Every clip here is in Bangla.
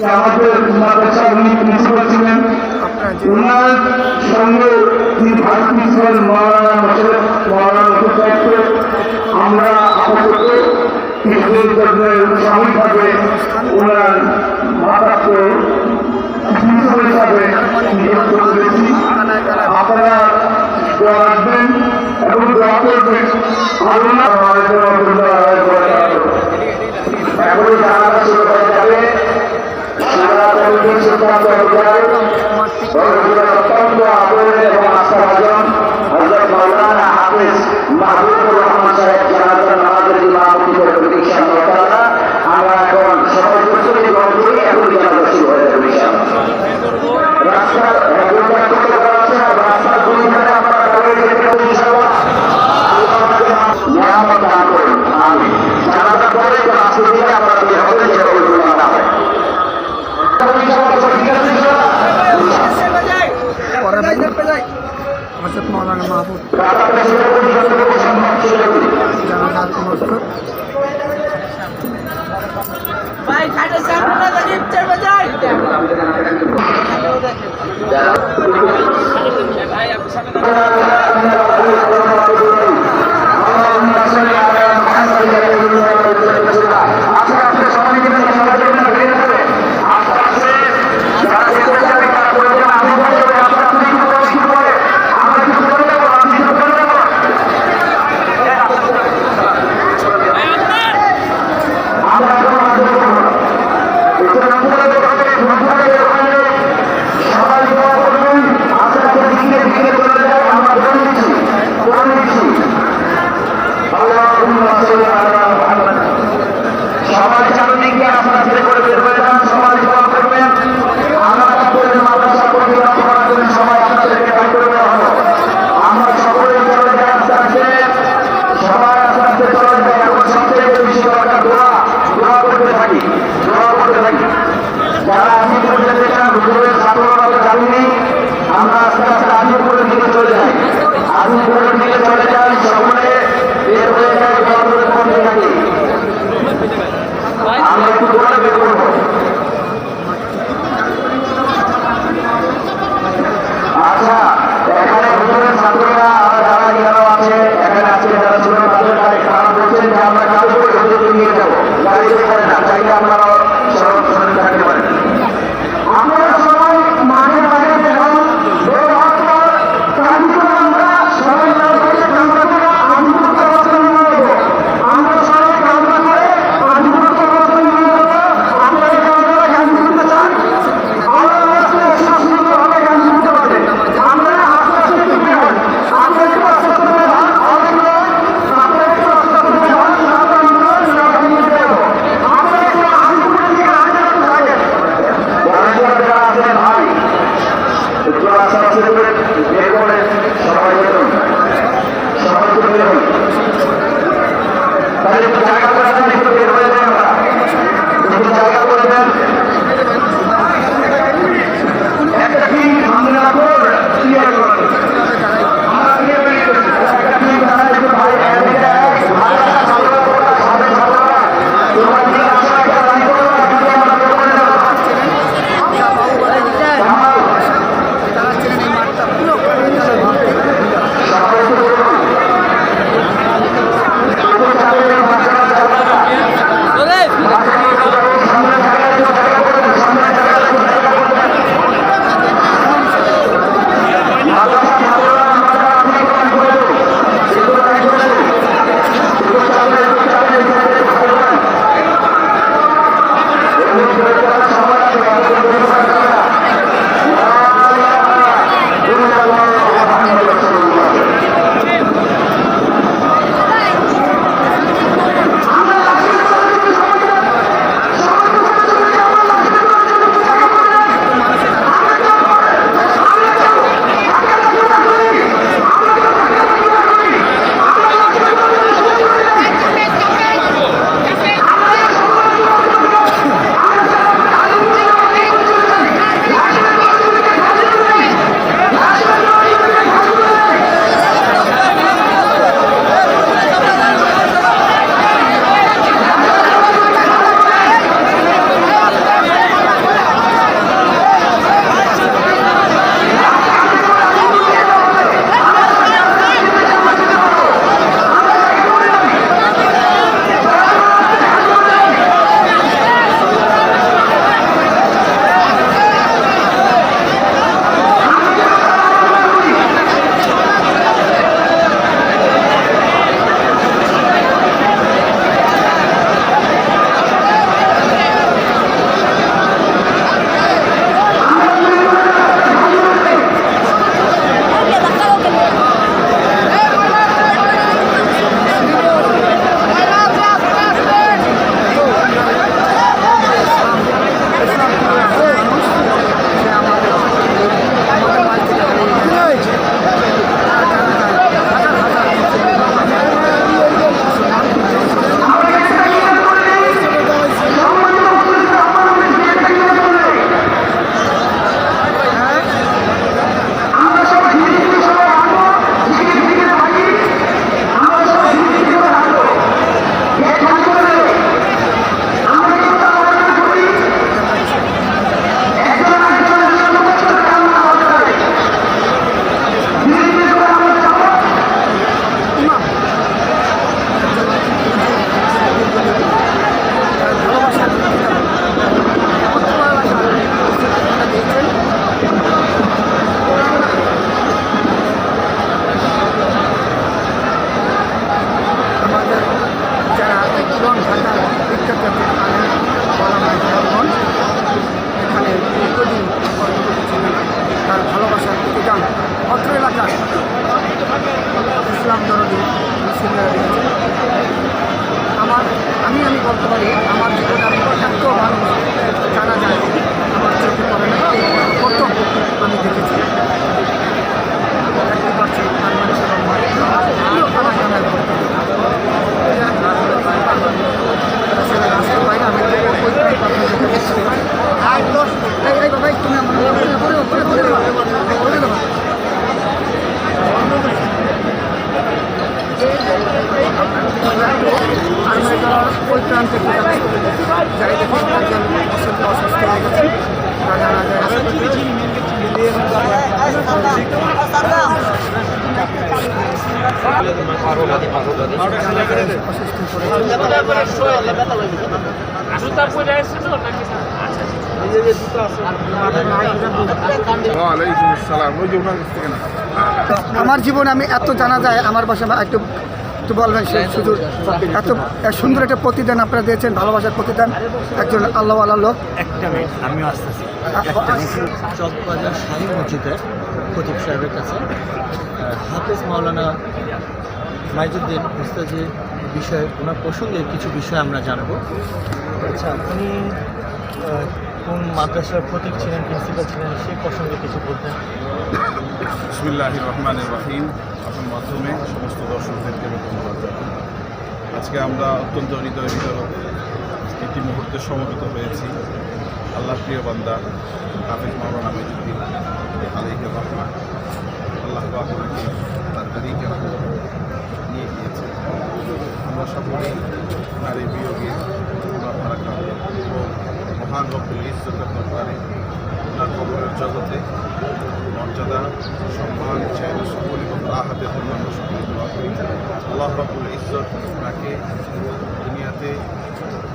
যে আমাদের মাদ্রাসা উনি প্রিন্সিপাল ছিলেন। ওনার সঙ্গে তিনি ভাইস প্রিন্সিপাল মহারানা মোশারফ ওনার মাতাকে প্রিন্সিপাল হিসাবে নিয়োগ করে দিয়েছি। আপনারা দোয়া রাখবেন এবং দোয়া করবেন। এবং আশা আজম হজরত মাওলানা আমার জীবন আমি এত জানা যায় আমার বাসা একটু একটু বলবেন শুধু এত সুন্দর একটা প্রতিদান আপনারা দিয়েছেন ভালোবাসার প্রতিদান। একজন আল্লাহ আল্লাহ লোক। একটা মিনিট আসতেছি। চকবাজার শাহী মসজিদে প্রদীপ সাহেবের কাছে। হাফিজ মাওলানা মাইজুদ্দিন মুস্তাজির বিষয়ে, ওনার প্রসঙ্গে কিছু বিষয় আমরা জানব। আচ্ছা উনি কোন মাদ্রাসার প্রতীক ছিলেন প্রিন্সিপাল ছিলেন সেই প্রসঙ্গে কিছু বলতেন। বিসমিল্লাহ রহমান রহিম। আপনার মাধ্যমে সমস্ত দর্শকদেরকে ধন্যবাদ আজকে আমরা অত্যন্ত হৃদয় বিতরক একটি মুহূর্তে সমবেত হয়েছি। আল্লাহ প্রিয় বান্দা, হাফিজ মাওলানা মেজুদ্দিন আলাইকে রহমান। আল্লাহ তার তারিখে গিয়েছে আমরা সকলেই ওনার এই বিয়োগে ফারাকা এবং মহান রব্বুল ইজ্জতের দরবারে ওনার কবরের জগতে মর্যাদা, সম্মান চাইলে সকলে আহাতে অন্যান্য সকলে দোয়া করি। আল্লাহ রব্বুল ইজ্জত ওনাকে দুনিয়াতে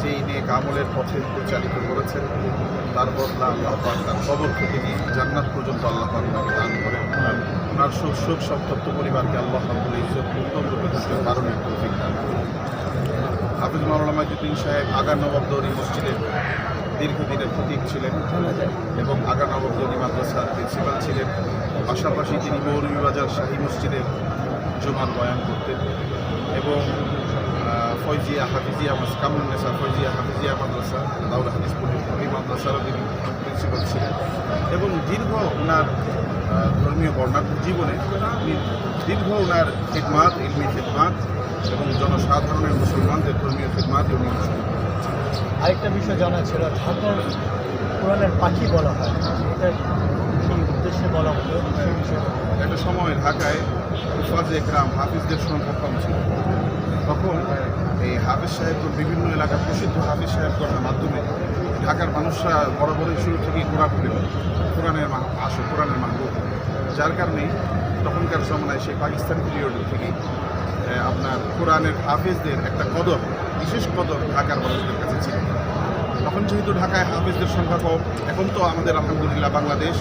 যেই নিয়ে কামলের পথে পরিচালিত করেছেন, তার বদলা আল্লাহ পাক তার কবর থেকে নিয়ে জান্নাত পর্যন্ত আল্লাহ পাক দান করেন। ওনার সুখ সুখ সপ্তপ্ত পরিবারকে আল্লাহ রাবুল ইজ্জত উত্তম রূপে ধরতে কারণে তৌফিক দান হাফিজ মাওলানা মাইজুদ্দিন সাহেব আগা নবাব দৌরি মসজিদের দীর্ঘদিনের প্রতীক ছিলেন এবং আগা নবাব দৌরি মাদ্রাসার প্রিন্সিপাল ছিলেন। পাশাপাশি তিনি মৌলভীবাজার শাহী মসজিদের জুমার বয়ান করতেন এবং ফয়জিয়া হাফিজিয়া মাস কামুন্নেসা ফয়জিয়া হাফিজিয়া মাদ্রাসা দাউল হাদিস এই মাদ্রাসারও তিনি প্রিন্সিপাল ছিলেন এবং দীর্ঘ ওনার ধর্মীয় বর্ণাঢ্য জীবনে দীর্ঘ ওনার খিদমাত ইলমি খিদমাত এবং জনসাধারণের মুসলমানদের ধর্মীয় খিদমাত উনি আরেকটা বিষয় জানা ছিল ঢাকার কোরআনের পাখি বলা হয়। এটা উদ্দেশ্যে বলা সেই একটা সময় ঢাকায় উফাজ একরাম হাফিজদের সংখ্যা কম ছিল। তখন এই হাফিজ সাহেবগণ বিভিন্ন এলাকার প্রসিদ্ধ হাফিজ সাহেবগণের মাধ্যমে ঢাকার মানুষরা বরাবরই শুরু থেকেই কোরআন পড়ে কোরআনের আসো কোরআনের মাহবুব যার কারণে তখনকার জমানায় সেই পাকিস্তান পিরিয়ড আহ, আপনার কোরআনের হাফিজদের একটা কদর বিশেষ কদর ঢাকার মানুষদের কাছে ছিল। তখন যেহেতু ঢাকায় হাফিজদের সংখ্যা কম এখন তো আমাদের আলহামদুলিল্লাহ বাংলাদেশ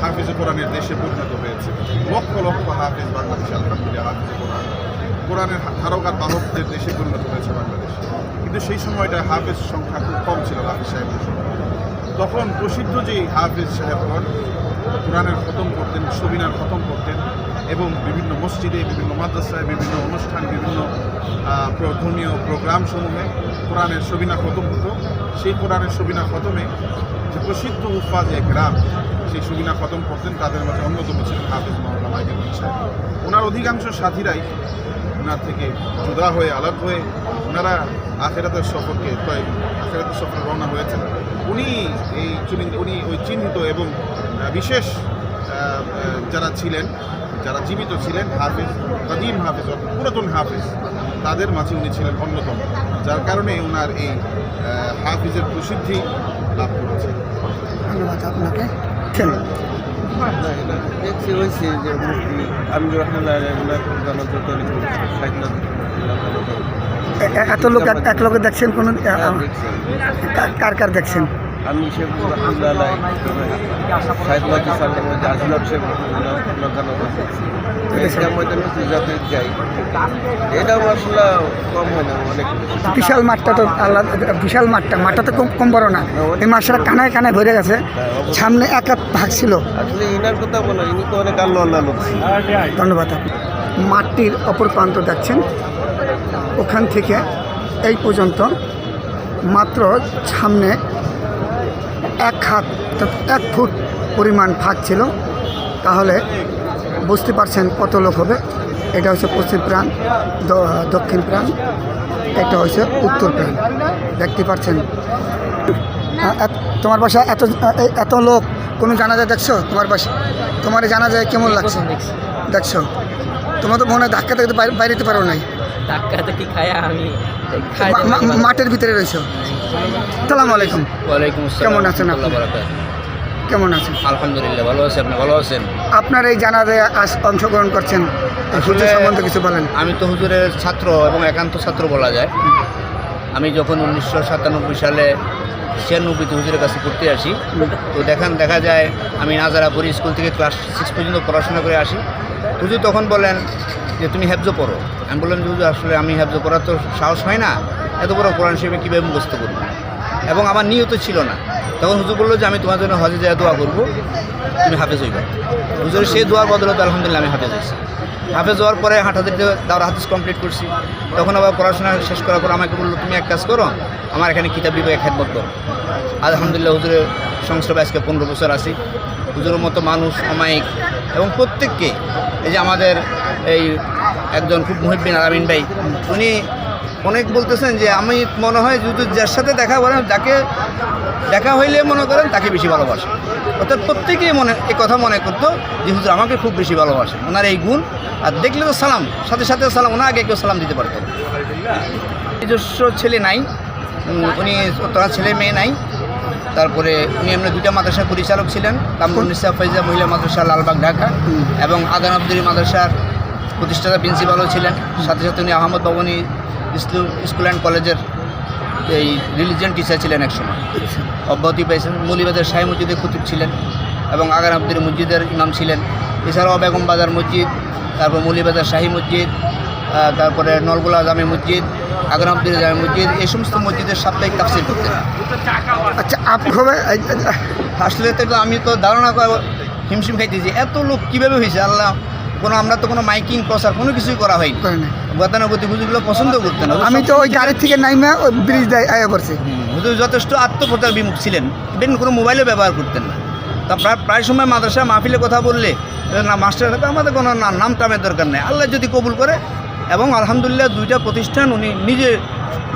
হাফিজে কোরআনের দেশে পরিণত হয়েছে। লক্ষ লক্ষ হাফিজ বাংলাদেশে আলহামদুলিল্লাহ হাফিজে কোরআন। কোরআনের ধারকার বাহকদের দেশে পরিণত হয়েছে বাংলাদেশ। কিন্তু সেই সময়টা হাফিজ সংখ্যা খুব কম ছিল হাফিজ সাহেবের তখন প্রসিদ্ধ যে হাফিজ সাহেবগণ কোরআনের খতম করতেন, সবিনার খতম করতেন এবং বিভিন্ন মসজিদে, বিভিন্ন মাদ্রাসায়, বিভিন্ন অনুষ্ঠান, বিভিন্ন ধর্মীয় প্রোগ্রাম সমূহে কোরআনের সবিনা খতম হতো। সেই কোরআনের সবিনা খতমে যে প্রসিদ্ধ উফাজ এক রাম সেই সবিনা খতম করতেন তাদের মাঝে অন্যতম ছিলেন হাফিজ মাওলানা মাইদুল সাহেব। ওনার অধিকাংশ সাথীরাই ওনার থেকে জুদা হয়ে আলাদ হয়ে ওনারা আখেরাতের সফরকে প্রায় আখেরাতের সফরে রওনা হয়েছেন। উনি এই চুনি- উনি ওই চিহ্নিত এবং বিশেষ যারা ছিলেন যারা জীবিত ছিলেন হাফিজ কাদিম হাফিজ অর্থাৎ পুরাতন হাফিজ তাদের মাঝে উনি ছিলেন অন্যতম যার কারণে ওনার এই হাফিজের প্রসিদ্ধি লাভ করেছে ধন্যবাদ আপনাকে। খেলুন দেখছি হয়েছে যে মুক্তি। আমি রহমাল্লাহ এত লোক এক- লোকে দেখছেন কোন এ, কার- কার দেখছেন? আমি শেখ যাতে যাই কম হয় না অনেক বিশাল মাঠটা তো আল্লাহ বিশাল মাঠটা মাঠটা তো কম কম বড় না। এই মাছটা কানায় কানায় ভরে গেছে সামনে এক এক ভাগ ছিল। আসলে ইনার কথা বলো ইনি তো অনেক আল্লাহ আল্লাহ ধন্যবাদ আপনি মাঠটির অপর প্রান্ত দেখছেন। ওখান থেকে এই পর্যন্ত মাত্র সামনে এক হাত এক ফুট পরিমাণ ফাঁক ছিল। তাহলে বুঝতে পারছেন কত লোক হবে। এটা হচ্ছে পশ্চিম প্রাণ দক্ষিণ প্রাণ এটা হচ্ছে উত্তর প্রাণ। দেখতে পাচ্ছেন আ- তোমার বাসা এত এত লোক কোনো জানাজা দেখছ তোমার বাসা তোমার জানা যায় কেমন লাগছে? দেখছ। তোমার তো মনে হয় ধাক্কা থেকে বাইরে বাইরে যেতে পারো নাই। মাঠের ভিতরে রয়েছো। সালাম আলাইকুম। কেমন আছেন? কেমন আছেন? আলহামদুলিল্লাহ ভালো আছি। আপনি ভালো আছেন? আপনার এই জানাজায় আজ অংশগ্রহণ করছেন হুজুর সম্বন্ধে কিছু বলেন। আমি তো হুজুরের ছাত্র এবং একান্ত ছাত্র বলা যায়। আমি যখন উনিশশো সাতানব্বই সালে ছিয়ানব্বইতে হুজুরের কাছে পড়তে আসি তো দেখান দেখা যায় আমি নাজারাপুর স্কুল থেকে ক্লাস সিক্স পর্যন্ত পড়াশোনা করে আসি। হুজুর তখন বলেন যে তুমি হ্যাবজ পড়ো। আমি বললাম যে হুজুর আসলে আমি হ্যাবজ পড়ার তো সাহস হয় না। এত বড় কোরআন হিসেবে কীভাবে মুখস্থ করব? এবং আমার নিয়ত ছিল না। তখন হুজুর বলল যে আমি তোমার জন্য হজে যায় দোয়া করব। তুমি হাফেজ হইবা। হুজুরের সেই দোয়ার বদলতে আলহামদুলিল্লাহ আমি হাফেজ হয়েছি হাফেজ হওয়ার পরে হাঁটাহাতিতে দাওরা হাদিস কমপ্লিট করছি। তখন আবার পড়াশোনা শেষ করার পর আমাকে বলল, তুমি এক কাজ করো, আমার এখানে কিতাব বিভাগে খেদমত করো। আলহামদুলিল্লাহ হুজুরের সংস্রবে আজকে পনেরো বছর আছি। হুজুরের মতো মানুষ, অমায়িক এবং প্রত্যেককে এই যে আমাদের এই একজন খুব মুহিবিন আলামিন ভাই, উনি অনেক বলতেছেন যে, আমি মনে হয় যদি যার সাথে দেখা করেন যাকে দেখা হইলে মনে করেন তাকে বেশি ভালোবাসে। অর্থাৎ প্রত্যেকেই মনে, এই কথা মনে করতো যে, হুজুর, আমাকে খুব বেশি ভালোবাসে। ওনার এই গুণ, আর দেখলে তো সালাম, সাথে সাথে সালাম ওনা আগে কেউ সালাম দিতে পারত নিজস্ব ছেলে নাই উনি তার ছেলে মেয়ে নাই। তারপরে উনি এমনি দুইটা মাদ্রাসার পরিচালক ছিলেন কামরুন্নিসা ফৈজা মহিলা মাদ্রাসা, লালবাগ, ঢাকা, এবং আদান আব্দুরি মাদ্রাসার প্রতিষ্ঠাতা প্রিন্সিপালও ছিলেন। সাথে সাথে উনি Ahmad Babni school school and কলেজের এই রিলিজিয়ান টিচার ছিলেন একসময় অব্যাহতি পেয়েছেন। মৌলিবাজার শাহী মসজিদের খুতুব ছিলেন এবং আগান আব্দুর মসজিদের ইমাম ছিলেন। এছাড়াও বেগম বাজার মসজিদ তারপর মৌলিবাজার শাহী মসজিদ তারপরে নলগোলা জামে মসজিদ আব্দুল জামে মসজিদ এই সমস্ত মসজিদের সাপ্তাহিক তাফসির করতেন। আচ্ছা আসলে তো আমি তো ধারণা হিমশিম খাইতেছি। এত লোক কীভাবে হয়েছে আল্লাহ কোনো আমরা তো কোনো মাইকিং প্রচার কোনো কিছুই করা হয়নি। গতানুগতিক হুজুরগুলো পছন্দ করতেন না। আমি তো ওই গাড়ির থেকে নাইমা ওই ব্রিজ দেয় আয়া হুম, হুজুর যথেষ্ট আত্মপ্রচার বিমুখ ছিলেন। ইভেন কোনো মোবাইলও ব্যবহার করতেন না। তা প্রায় প্রায় সময় মাদ্রাসা মাহফিলে কথা বললে না মাস্টার থাকবে আমাদের কোনো নাম টামের দরকার নেই। আল্লাহ যদি কবুল করে। এবং আলহামদুলিল্লাহ দুইটা প্রতিষ্ঠান উনি নিজে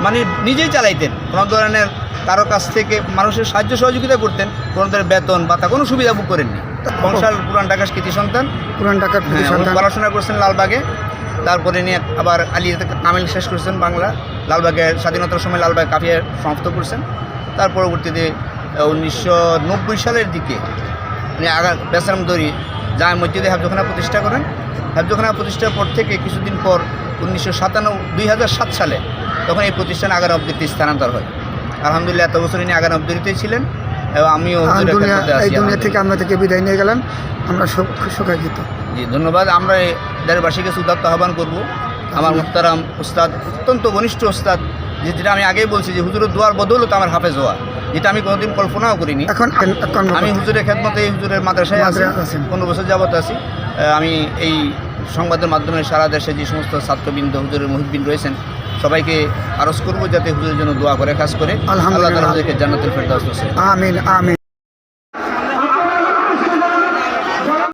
মানে নিজেই চালাইতেন। কোনো ধরনের কারও কাছ থেকে মানুষের সাহায্য সহযোগিতা করতেন কোনো ধরনের বেতন বা তা কোনো সুবিধা ভোগ করেননি। বংশাল পুরান ঢাকার কৃতি সন্তান। পুরান ঢাকার হ্যাঁ, সন্তান। পড়াশোনা করছেন লালবাগে। তারপরে নিয়ে আবার আলিয়াতে কামিল শেষ করেছেন বাংলা। লালবাগের স্বাধীনতার সময় লালবাগ কাফিয়া সমাপ্ত করছেন। তার পরবর্তীতে উনিশশো নব্বই সালের দিকে উনি আগা বেসারাম দরি জামা মসজিদে হাফজখানা প্রতিষ্ঠা করেন। হাফজখানা প্রতিষ্ঠার পর থেকে কিছুদিন পর উনিশশো সাতানব্বই দুই হাজার সাত সালে তখন এই প্রতিষ্ঠান আগান অব্দিতে স্থানান্তর হয়। আলহামদুলিল্লাহ এত বছর ইনি আগান অব্দিতেই ছিলেন। এবং আমিও হুজুরের এই দুনিয়া থেকে। আমরা থেকে বিদায় নিয়ে গেলেন। আমরা সব শোকাকিত জি ধন্যবাদ। আমরা দেশবাসীকে সুদাত্ত আহ্বান করব। আমার মুখতারাম উস্তাদ অত্যন্ত ঘনিষ্ঠ উস্তাদ যে যেটা আমি আগেই বলছি যে হুজুরের দোয়ার বদৌলত আমার হাফেজ হওয়া। যেটা আমি কোনোদিন কল্পনাও করিনি। এখন আমি হুজুরের খেদমতে এই হুজুরের মাদ্রাসায় আছি। পনেরো বছর যাবত আছি। আমি এই সংবাদের মাধ্যমে সারা দেশে যে সমস্ত ছাত্রবৃন্দ হুজুরের মহিবিন রয়েছেন সবাইকে আরও করব যাতে হুজুরের জন্য দোয়া করে কাজ করে। আল্লাহ আলহামদুলিল্লাহ। জান্নাতের জান্নাতুল ফেরদাউস আমিন আমিন।